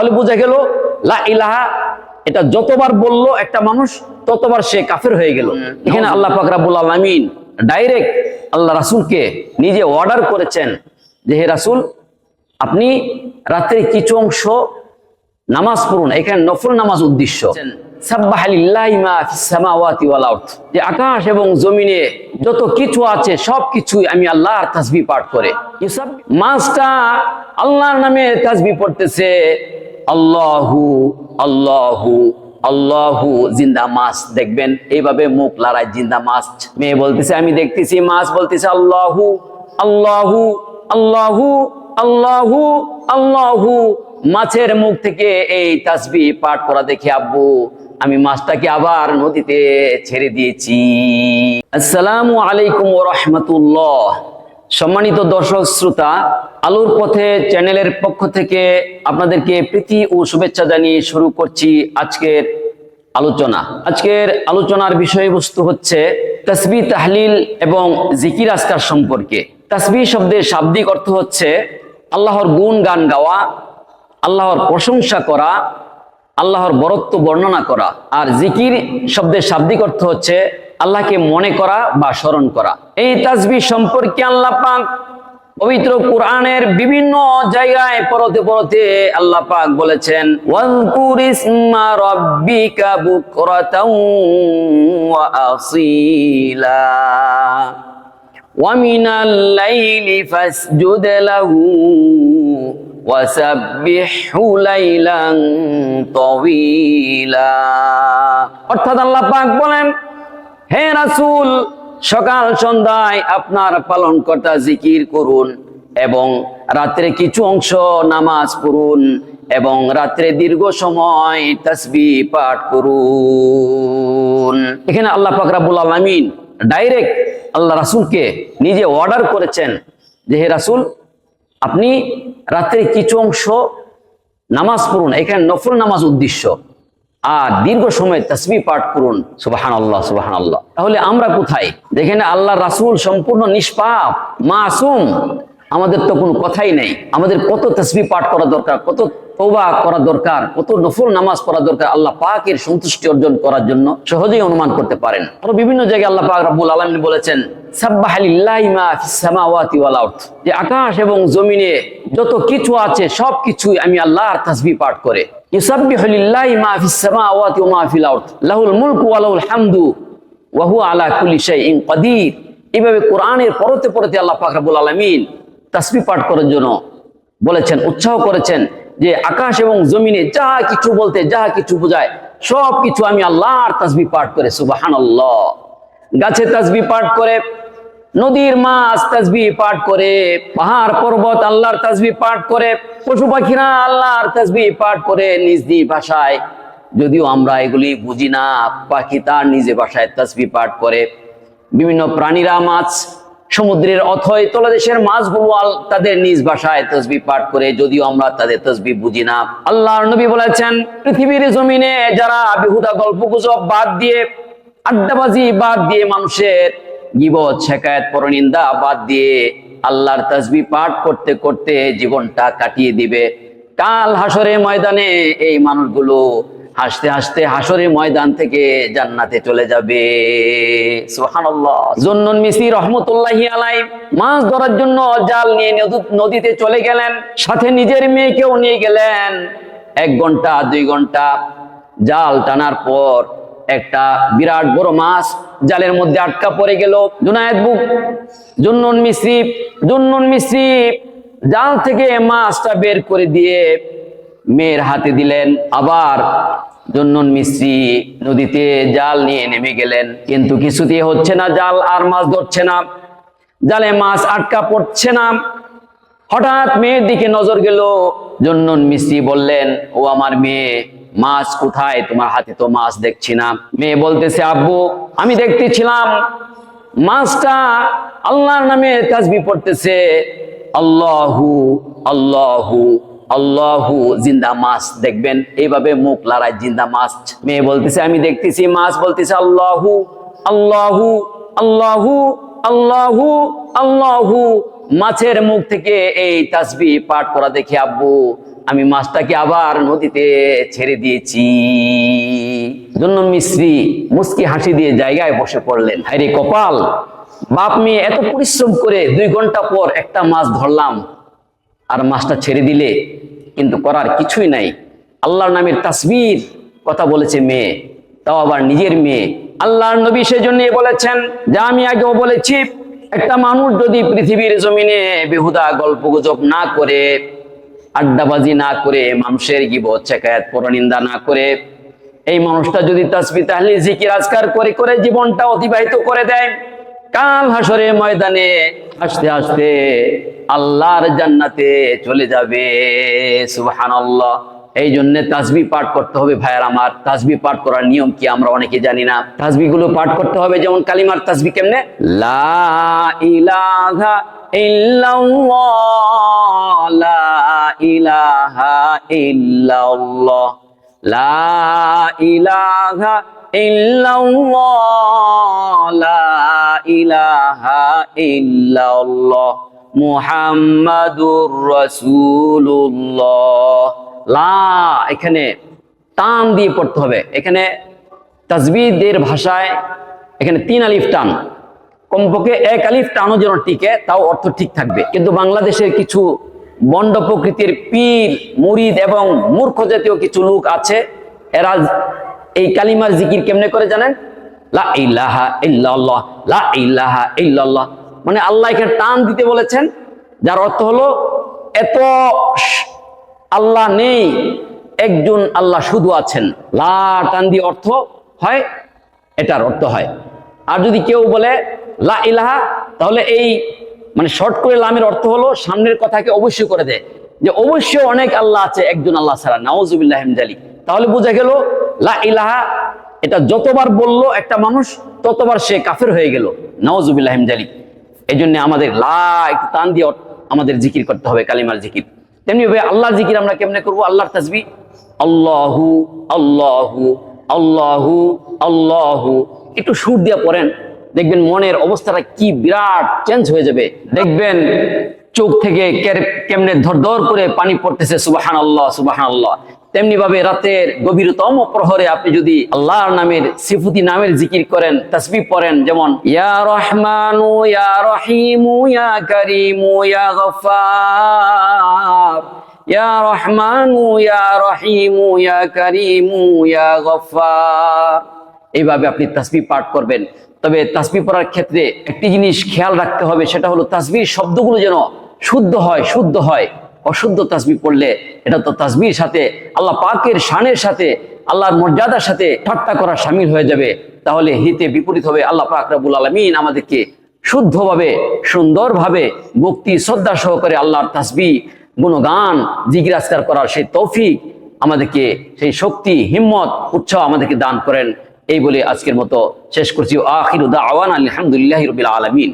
তাহলে বোঝা গেল লা ইলাহা এটা যতবার বলল একটা মানুষ ততবার সে কাফের হয়ে গেল। এখানে আল্লাহ পাক রাব্বুল আলামিন ডাইরেক্ট আল্লাহ রাসূলকে নিজে অর্ডার করেছেন যে হে রাসূল আপনি রাত্রে কিছু অংশ নামাজ পড়ুন। এখানে নফল নামাজ উদ্দেশ্য। যে আকাশ এবং জমিনে যত কিছু আছে সব কিছুই আমি আল্লাহর তাসবিহ পাঠ করে। মাসটা আল্লাহর নামে তাসবিহ পড়তেছে। আল্লাহু আল্লাহু আল্লাহু, জিন্দা মাছ। দেখবেন, এইভাবে মুখ লড়াই জিন্দা মাছ। মেয়ে বলতেছে, আমি দেখতেছি মাছ বলতেছে আল্লাহু আল্লাহু আল্লাহু আল্লাহু আল্লাহু। মাছের মুখ থেকে এই তাসবি পাঠ করা দেখে, আব্বু, আমি মাছটাকে আবার নদীতে ছেড়ে দিয়েছি। আসসালামু আলাইকুম রাহমাতুল্লাহ। সম্মানিত দর্শক শ্রোতা, আলোর পথে চ্যানেলের পক্ষ থেকে আপনাদেরকে প্রীতি ও শুভেচ্ছা জানিয়ে শুরু করছি আজকের আলোচনা। আজকের আলোচনার বিষয়বস্তু হচ্ছে তসবি, তাহলিল এবং জিকির আজকার সম্পর্কে। তসবি শব্দের শাব্দিক অর্থ হচ্ছে আল্লাহর গুণ গান গাওয়া, আল্লাহর প্রশংসা করা, আল্লাহর বরত্ব বর্ণনা করা। আর জিকির শব্দের শাব্দিক অর্থ হচ্ছে আল্লাহকে মনে করা বা স্মরণ করা। এই তাজবি সম্পর্কে আল্লাহ পাক পবিত্র কোরআনের বিভিন্ন জায়গায় পরতে পরতে আল্লাহ পাক বলেছেন আসিলা। অর্থাৎ আল্লাহ পাক বলেন হে রাসূল, সকাল সন্ধ্যায় আপনার পালনকর্তা জিকির করুন এবং রাত্রে কিছু অংশ নামাজ পড়ুন এবং রাত্রে দীর্ঘ সময় তসবি পাঠ করুন। এখানে আল্লাহ পাক রাব্বুল আলামিন ডাইরেক্ট আল্লাহ রাসূলকে নিজে অর্ডার করেছেন যে, হে রাসূল, আপনি রাত্রে কিছু অংশ নামাজ পড়ুন। এখানে নফল নামাজ উদ্দেশ্য। আর দীর্ঘ সময় তসবি পাঠ করুন। সুবাহান আল্লাহ সুবাহান আল্লাহ তাহলে আমরা কোথায়? যেখানে আল্লাহ রাসূল সম্পূর্ণ নিষ্পাপ, মাসুম। আমাদের তো কোনো কথাই নেই। আমাদের কত তসবি পাঠ করা দরকার, কত তৌবা করা দরকার, কত নফল নামাজ পড়া দরকার আল্লাহ পাকের সন্তুষ্টি অর্জন করার জন্য সহজেই অনুমান করতে পারেন। আরও বিভিন্ন জায়গায় আল্লাহ পাক রাব্বুল আলামিন বলেছেন যে আকাশ এবং জমিনে যত কিছু আছে সব কিছুই আমি আল্লাহর তাসবিহ পাঠ করে। এইভাবে কোরআনের পরতে পরতে আল্লাহ পাক রাব্বুল আলামিন তাসবিহ পাঠ করার জন্য বলেছেন, উৎসাহ করেছেন যে আকাশ এবং জমিনে যা কিছু বলতে, যা কিছু বোঝায় সব কিছু আমি আল্লাহর তাসবি পাঠ করে সুবাহান আল্লাহ গাছে তাসবি পাঠ করে, নদীর মাছ তাসবি পাঠ করে, পাহাড় পর্বত আল্লাহর তাসবি পাঠ করে, পশু পাখিরা আল্লাহর তাসবি পাঠ করে নিজ নিজ ভাষায়। যদিও আমরা এগুলি বুঝি না, পাখি তার নিজে ভাষায় তাসবি পাঠ করে। বিভিন্ন প্রাণীরা মাছ, সমুদ্রের অথয় তলাদেশের মাছগুলো তাদের নিজ ভাষায় তসবি পাঠ করে, যদিও আমরা তাদের তসবি বুঝি না। আল্লাহর নবী বলেছেন, পৃথিবীর জমিনে যারা বিহুদা গল্প গুজব বাদ দিয়ে আড্ডাবাজি বাদ দিয়ে মানুষের গিবত, শেখায়ত, পরনিন্দা বাদ দিয়ে আল্লাহর তসবি পাঠ করতে করতে জীবনটা কাটিয়ে দিবে। কাল হাসরে ময়দানে এই মানুষগুলো হাসতে হাসতে হাসরে ময়দান থেকে জান্নাতে চলে যাবে। মাছ ধরার জন্য জাল নিয়ে নদীতে চলে গেলেন, সাথে নিজের মেয়েকেও নিয়ে গেলেন। এক ঘণ্টা, দুই ঘণ্টা জাল টানার পর একটা বিরাট বড় মাছ জালের মধ্যে আটকা পড়ে গেল। জুনায়েদ বুক, জুন্নুন মিশ্রি জুন্নুন মিশ্রি জাল থেকে মাছটা বের করে দিয়ে মেয়ের হাতে দিলেন। আবার জন্নুন মিস্ত্রি নদীতে জাল নিয়ে নেমে গেলেন। কিন্তু কিছুতে হচ্ছে না জাল, আর মাছ ধরছে না। জালে মাছ আটকা পড়ছে না। হঠাৎ মেয়ের দিকে নজর গেল। জন্নুন মিস্ত্রি বললেন, ও আমার মেয়ে মাছ কোথায়? তোমার হাতে তো মাছ দেখছি না। মেয়ে বলতেছে, আব্বু, আমি দেখতেছিলাম মাছটা আল্লাহর নামে তাসবি পড়তেছে। আল্লাহু আল্লাহু আল্লাহু, জিন্দা মাছ দেখবেন। এইভাবে মুখ লড়াই জিন্দা মাছ। মেয়ে বলতেছে, আমি দেখতেছি মাছ। বলতেছে, আল্লাহু আল্লাহু আল্লাহু আল্লাহু আল্লাহু মাছের মুখ থেকে এই তাসবি পাঠ করা দেখে, আব্বু, আমি মাছটাকে আবার নদীতে ছেড়ে দিয়েছি। জন্য মিস্ত্রি মুস্কি হাসি দিয়ে জায়গায় বসে পড়লেন। হাইরে কপাল, বাপ মেয়ে এত পরিশ্রম করে দুই ঘণ্টা পর একটা মাছ ধরলাম আর মাছটা ছেড়ে দিলে কিন্তু করার কিছুই নাই। আল্লাহর নামের তাসবির কথা বলেছে মেয়ে, তাও আবার নিজের মেয়ে আল্লাহর নবী সেজন্য বলেছেন, যা আমি আগেও বলেছি, একটা মানুষ যদি পৃথিবীর জমিনে বেহুদা গল্প গুজব না করে, আড্ডাবাজি না করে, মানুষের গিবত শেখায়াত পরনিন্দা না করে, এই মানুষটা যদি তাসবি তাহলে জিকির, আজকার করে করে জীবনটা অতিবাহিত করে দেয়, কাল হাসরে ময়দানে আস্তে আস্তে আল্লাহর জান্নাতে চলে যাবে, সুবহানাল্লাহ। এই জন্য তাসবি পাঠ করতে হবে ভাইয়ার আমার। তাসবি পাঠ করার নিয়ম কি আমরা অনেকে জানি না। তাসবি গুলো পাঠ করতে হবে যেমন কালিমার তাসবি কেমনে? লা ইলাহা লা ইলাহা লা লা ইলাহা মুহাম্মাদুর রাসূলুল্লাহ। লা, এখানে টান দিয়ে পড়তে হবে। এখানে তাজবিদের ভাষায় এখানে তিন আলিফ টান। কমপক্ষে এক আলিফ টানও যেন টিকে, তাও অর্থ ঠিক থাকবে। কিন্তু বাংলাদেশের কিছু বন্ড প্রকৃতির পীর, মুরিদ এবং মূর্খ জাতীয় কিছু লোক আছে, এরা এই কালিমার জিকির কেমনে করে জানেন? লা লা মানে আল্লাহ এখানে টান দিতে বলেছেন, যার অর্থ হলো এত আল্লাহ নেই, একজন আল্লাহ শুধু আছেন। লা টান অর্থ হয়, এটার অর্থ হয়। আর যদি কেউ বলে লা ইলাহা, তাহলে এই মানে শর্ট করে লামের অর্থ হলো, সামনের কথাকে অবশ্যই করে দেয়। যে অবশ্যই অনেক আল্লাহ আছে, একজন আল্লাহ ছাড়া। নাওজুবিল্লাহ জালি তাহলে বোঝা গেল, লা ইলাহা, এটা যতবার বলল একটা মানুষ, ততবার সে কাফের হয়ে গেল। নাওজুবিল্লাহ জালি এই জন্য আমাদের লা, একটু টান দিয়ে আমাদের জিকির করতে হবে, কালিমার জিকির। তেমনি ভাবে আল্লাহ জিকির আমরা কেমনে করব? আল্লাহর তাসবি। আল্লাহু আল্লাহু আল্লাহু আল্লাহু। একটু সুর দিয়ে পড়েন। দেখবেন মনের অবস্থাটা কি বিরাট চেঞ্জ হয়ে যাবে। দেখবেন চোখ থেকে কেমনে কেমনে ধর করে পানি পড়তেছে সুবাহান আল্লাহ সুবাহান আল্লাহ তেমনি ভাবে রাতের গভীরতম প্রহরে আপনি যদি আল্লাহর নামের, সিফুতি নামের জিকির করেন তসবি পড়েন, যেমন, ইয়া রহমানু, ইয়া রহিমু, ইয়া করিমু, ইয়া গফার ইয়া রহমানু, ইয়া রহিমু, ইয়া করিমু, ইয়া গফার এইভাবে আপনি তাসবি পাঠ করবেন। তবে তাসবি পড়ার ক্ষেত্রে একটি জিনিস খেয়াল রাখতে হবে, সেটা হলো তাসবির শব্দগুলো যেন শুদ্ধ হয় শুদ্ধ হয়। অশুদ্ধ তাসবি পড়লে এটা তো তাসবির সাথে, আল্লাহ পাকের শানের সাথে, আল্লাহর মর্যাদার সাথে ঠাট্টা করা সামিল হয়ে যাবে। তাহলে হিতে বিপরীত হবে আল্লাহ পাক রাবুল আলমিন আমাদেরকে শুদ্ধভাবে, সুন্দরভাবে ভক্তি শ্রদ্ধা সহকারে আল্লাহর তাসবি, গুণগান জিজ্ঞাসকার করার সেই তৌফিক আমাদেরকে, সেই শক্তি, হিম্মত, উৎসাহ আমাদেরকে দান করেন। এই বলে আজকের মতো শেষ করছি। আখির আওয়ান আলহামদুলিল্লাহ রবিল আলমিন।